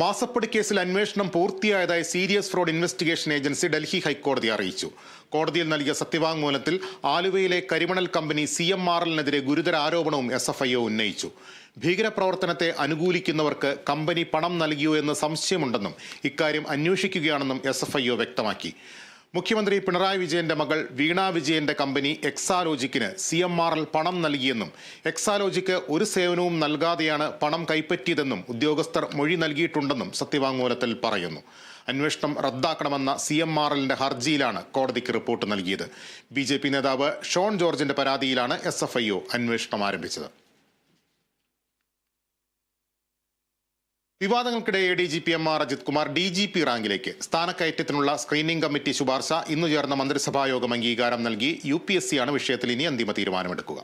മാസപ്പടി കേസിൽ അന്വേഷണം പൂർത്തിയായതായി serious fraud investigation agency Delhi ഹൈക്കോടതി അറിയിച്ചു. കോടതിയിൽ നൽകിയ സത്യവാങ്മൂലത്തിൽ ആലുവയിലെ കരിമണൽ കമ്പനി സി എം ആർ എല്ലിനെതിരെ ഗുരുതര ആരോപണവും എസ് എഫ് ഐ ഒ ഉന്നയിച്ചു. ഭീകരപ്രവർത്തനത്തെ അനുകൂലിക്കുന്നവർക്ക് കമ്പനി പണം നൽകിയോ എന്ന് സംശയമുണ്ടെന്നും ഇക്കാര്യം അന്വേഷിക്കുകയാണെന്നും എസ് എഫ് ഐ ഒ വ്യക്തമാക്കി. മുഖ്യമന്ത്രി പിണറായി വിജയന്റെ മകൾ വീണ വിജയന്റെ കമ്പനി എക്സാലോജിക്കിന് സി എം ആർ എൽ പണം നൽകിയെന്നും എക്സാലോജിക്ക് ഒരു സേവനവും നൽകാതെയാണ് പണം കൈപ്പറ്റിയതെന്നും ഉദ്യോഗസ്ഥർ മൊഴി നൽകിയിട്ടുണ്ടെന്നും സത്യവാങ്മൂലത്തിൽ പറയുന്നു. അന്വേഷണം റദ്ദാക്കണമെന്ന സി എം ആർ എല്ലിന്റെ ഹർജിയിലാണ് കോടതിക്ക് റിപ്പോർട്ട് നൽകിയത്. ബി നേതാവ് ഷോൺ ജോർജിന്റെ പരാതിയിലാണ് എസ് അന്വേഷണം ആരംഭിച്ചത്. വിവാദങ്ങൾക്കിടെ A D G P M R Ajith Kumar D G P റാങ്കിലേക്ക്. സ്ഥാനക്കയറ്റത്തിനുള്ള സ്ക്രീനിംഗ് കമ്മിറ്റി ശുപാർശ ഇന്നു ചേർന്ന മന്ത്രിസഭാ യോഗം അംഗീകാരം നൽകി യു പി എസ് സിയാണ് വിഷയത്തിൽ ഇനി അന്തിമ തീരുമാനമെടുക്കുക.